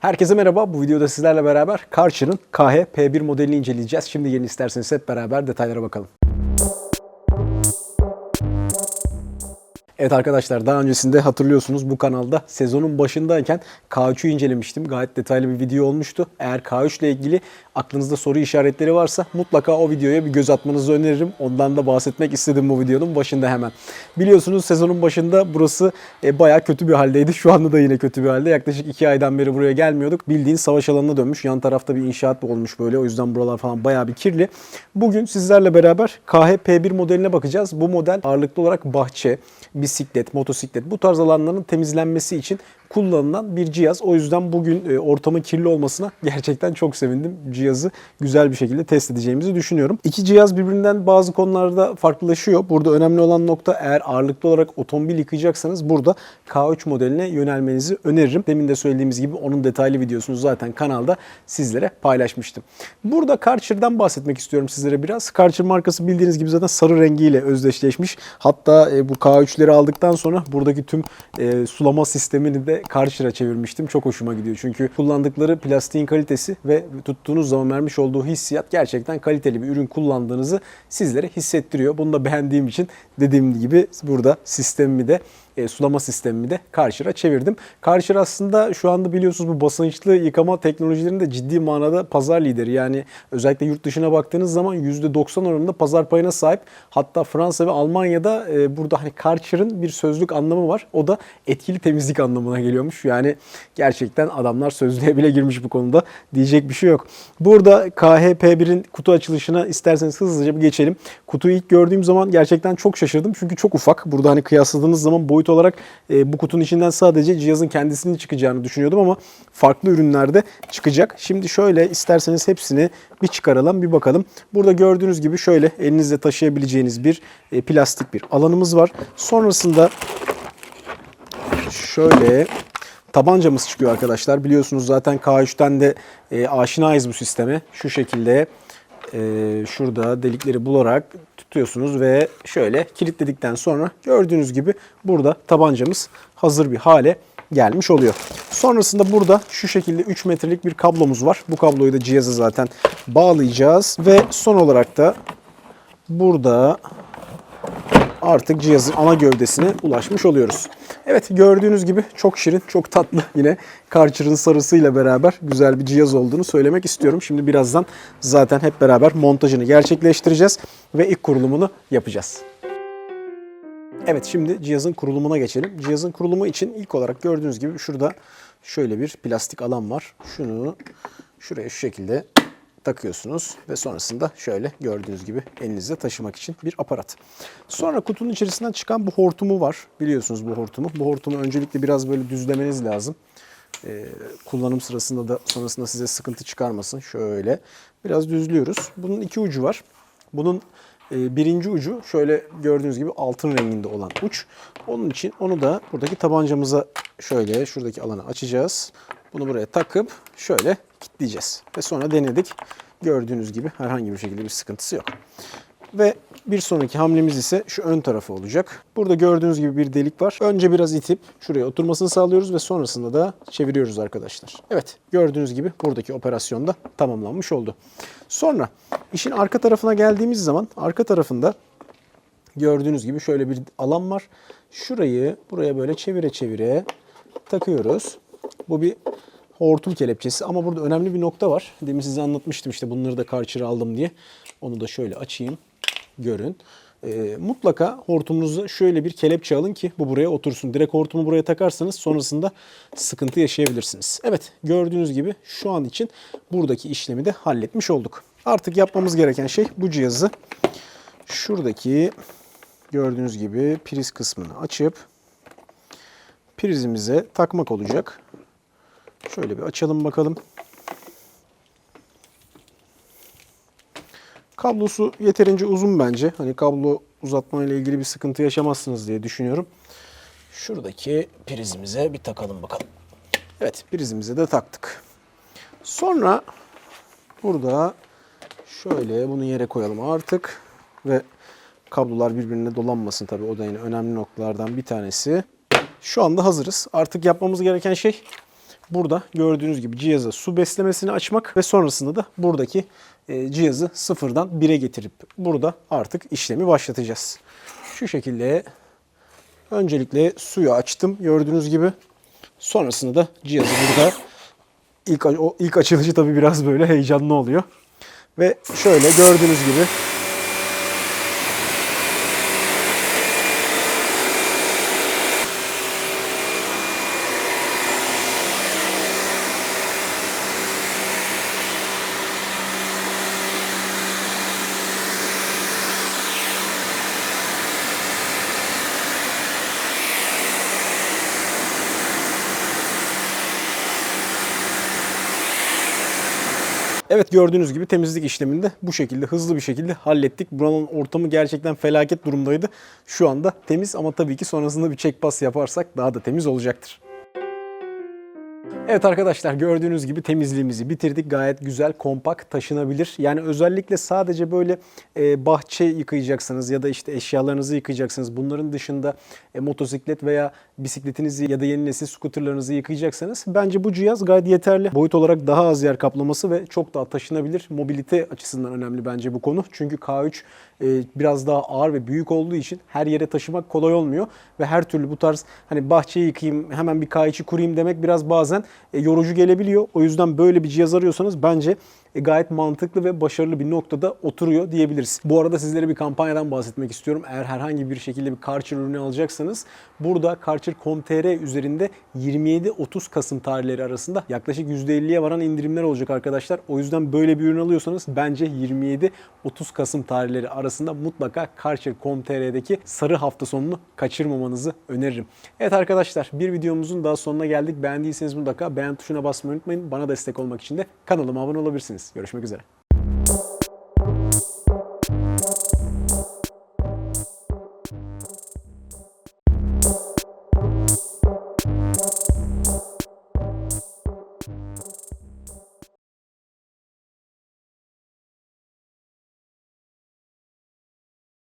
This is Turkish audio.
Herkese merhaba. Bu videoda sizlerle beraber Karcher'ın KH P1 modelini inceleyeceğiz. Şimdi gelin isterseniz hep beraber detaylara bakalım. Evet arkadaşlar daha öncesinde hatırlıyorsunuz bu kanalda sezonun başındayken K3'ü incelemiştim. Gayet detaylı bir video olmuştu. Eğer K3 ile ilgili aklınızda soru işaretleri varsa mutlaka o videoya bir göz atmanızı öneririm. Ondan da bahsetmek istedim bu videonun başında hemen. Biliyorsunuz sezonun başında burası e, bayağı kötü bir haldeydi. Şu anda da yine kötü bir halde. Yaklaşık 2 aydan beri buraya gelmiyorduk. Bildiğin savaş alanına dönmüş. Yan tarafta bir inşaat olmuş böyle. O yüzden buralar falan bayağı bir kirli. Bugün sizlerle beraber KH P1 modeline bakacağız. Bu model ağırlıklı olarak bahçe, bisiklet, motosiklet bu tarz alanların temizlenmesi için kullanılan bir cihaz. O yüzden bugün e, ortamın kirli olmasına gerçekten çok sevindim. Cihazı güzel bir şekilde test edeceğimizi düşünüyorum. İki cihaz birbirinden bazı konularda farklılaşıyor. Burada önemli olan nokta eğer ağırlıklı olarak otomobil yıkayacaksanız burada K3 modeline yönelmenizi öneririm. Demin de söylediğimiz gibi onun detaylı videosunu zaten kanalda sizlere paylaşmıştım. Burada Karcher'dan bahsetmek istiyorum sizlere biraz. Karcher markası bildiğiniz gibi zaten sarı rengiyle özdeşleşmiş. Hatta e, bu K3'leri aldıktan sonra buradaki tüm e, sulama sistemini de Karcher'a çevirmiştim. Çok hoşuma gidiyor. Çünkü kullandıkları plastiğin kalitesi ve tuttuğunuz zaman vermiş olduğu hissiyat gerçekten kaliteli bir ürün kullandığınızı sizlere hissettiriyor. Bunu da beğendiğim için dediğim gibi burada sistemimi de e, sulama sistemimi de Karcher'a çevirdim. Karcher aslında şu anda biliyorsunuz bu basınçlı yıkama teknolojilerinde ciddi manada pazar lideri. Yani özellikle yurt dışına baktığınız zaman %90 oranında pazar payına sahip. Hatta Fransa ve Almanya'da e, burada hani Karcher'ın bir sözlük anlamı var. O da etkili temizlik anlamına geliyormuş. Yani gerçekten adamlar sözlüğe bile girmiş bu konuda. Diyecek bir şey yok. Burada KHP1'in kutu açılışına isterseniz hızlıca bir geçelim. Kutuyu ilk gördüğüm zaman gerçekten çok şaşırdım. Çünkü çok ufak. Burada hani kıyasladığınız zaman boyut olarak e, bu kutunun içinden sadece cihazın kendisinin çıkacağını düşünüyordum ama farklı ürünlerde çıkacak. Şimdi şöyle isterseniz hepsini bir çıkaralım bir bakalım. Burada gördüğünüz gibi şöyle elinizle taşıyabileceğiniz bir e, plastik bir alanımız var. Sonrasında şöyle tabancamız çıkıyor arkadaşlar. Biliyorsunuz zaten K3'ten de e, aşinayız bu sisteme. Şu şekilde e, şurada delikleri bularak tutuyorsunuz ve şöyle kilitledikten sonra gördüğünüz gibi burada tabancamız hazır bir hale gelmiş oluyor. Sonrasında burada şu şekilde 3 metrelik bir kablomuz var. Bu kabloyu da cihaza zaten bağlayacağız ve son olarak da burada artık cihazın ana gövdesine ulaşmış oluyoruz. Evet gördüğünüz gibi çok şirin, çok tatlı yine Karcher'ın sarısıyla beraber güzel bir cihaz olduğunu söylemek istiyorum. Şimdi birazdan zaten hep beraber montajını gerçekleştireceğiz ve ilk kurulumunu yapacağız. Evet şimdi cihazın kurulumuna geçelim. Cihazın kurulumu için ilk olarak gördüğünüz gibi şurada şöyle bir plastik alan var. Şunu şuraya şu şekilde takıyorsunuz ve sonrasında şöyle gördüğünüz gibi elinizde taşımak için bir aparat. Sonra kutunun içerisinden çıkan bu hortumu var. Biliyorsunuz bu hortumu. Bu hortumu öncelikle biraz böyle düzlemeniz lazım. Ee, kullanım sırasında da sonrasında size sıkıntı çıkarmasın. Şöyle biraz düzlüyoruz. Bunun iki ucu var. Bunun e, birinci ucu şöyle gördüğünüz gibi altın renginde olan uç. Onun için onu da buradaki tabancamıza şöyle şuradaki alanı açacağız. Bunu buraya takıp şöyle kilitleyeceğiz. Ve sonra denedik. Gördüğünüz gibi herhangi bir şekilde bir sıkıntısı yok. Ve bir sonraki hamlemiz ise şu ön tarafı olacak. Burada gördüğünüz gibi bir delik var. Önce biraz itip şuraya oturmasını sağlıyoruz ve sonrasında da çeviriyoruz arkadaşlar. Evet gördüğünüz gibi buradaki operasyon da tamamlanmış oldu. Sonra işin arka tarafına geldiğimiz zaman arka tarafında gördüğünüz gibi şöyle bir alan var. Şurayı buraya böyle çevire çevire takıyoruz. Bu bir hortum kelepçesi ama burada önemli bir nokta var. Demin size anlatmıştım işte bunları da Karcher'a aldım diye. Onu da şöyle açayım. Görün. Ee, mutlaka hortumunuzu şöyle bir kelepçe alın ki bu buraya otursun. Direkt hortumu buraya takarsanız sonrasında sıkıntı yaşayabilirsiniz. Evet gördüğünüz gibi şu an için buradaki işlemi de halletmiş olduk. Artık yapmamız gereken şey bu cihazı şuradaki gördüğünüz gibi priz kısmını açıp prizimize takmak olacak. Şöyle bir açalım bakalım. Kablosu yeterince uzun bence. Hani kablo uzatma ile ilgili bir sıkıntı yaşamazsınız diye düşünüyorum. Şuradaki prizimize bir takalım bakalım. Evet prizimize de taktık. Sonra burada şöyle bunu yere koyalım artık ve kablolar birbirine dolanmasın tabii o da yine önemli noktalardan bir tanesi. Şu anda hazırız. Artık yapmamız gereken şey burada gördüğünüz gibi cihaza su beslemesini açmak ve sonrasında da buradaki e, cihazı sıfırdan 1'e getirip burada artık işlemi başlatacağız. Şu şekilde öncelikle suyu açtım gördüğünüz gibi. Sonrasında da cihazı burada ilk o ilk açılışı tabii biraz böyle heyecanlı oluyor. Ve şöyle gördüğünüz gibi Evet gördüğünüz gibi temizlik işlemini de bu şekilde hızlı bir şekilde hallettik. Buranın ortamı gerçekten felaket durumdaydı. Şu anda temiz ama tabii ki sonrasında bir check pass yaparsak daha da temiz olacaktır. Evet arkadaşlar gördüğünüz gibi temizliğimizi bitirdik. Gayet güzel, kompakt, taşınabilir. Yani özellikle sadece böyle e, bahçe yıkayacaksınız ya da işte eşyalarınızı yıkayacaksınız. Bunların dışında e, motosiklet veya bisikletinizi ya da yeni nesil scooterlarınızı yıkayacaksanız bence bu cihaz gayet yeterli. Boyut olarak daha az yer kaplaması ve çok daha taşınabilir. Mobilite açısından önemli bence bu konu. Çünkü K3 e, biraz daha ağır ve büyük olduğu için her yere taşımak kolay olmuyor ve her türlü bu tarz hani bahçeyi yıkayayım hemen bir K3'i kurayım demek biraz bazen yorucu gelebiliyor. O yüzden böyle bir cihaz arıyorsanız bence e, gayet mantıklı ve başarılı bir noktada oturuyor diyebiliriz. Bu arada sizlere bir kampanyadan bahsetmek istiyorum. Eğer herhangi bir şekilde bir Karcher ürünü alacaksanız burada Karcher.com.tr üzerinde 27-30 Kasım tarihleri arasında yaklaşık %50'ye varan indirimler olacak arkadaşlar. O yüzden böyle bir ürün alıyorsanız bence 27-30 Kasım tarihleri arasında mutlaka Karcher.com.tr'deki sarı hafta sonunu kaçırmamanızı öneririm. Evet arkadaşlar bir videomuzun daha sonuna geldik. Beğendiyseniz mutlaka beğen tuşuna basmayı unutmayın. Bana destek olmak için de kanalıma abone olabilirsiniz. Görüşmek üzere.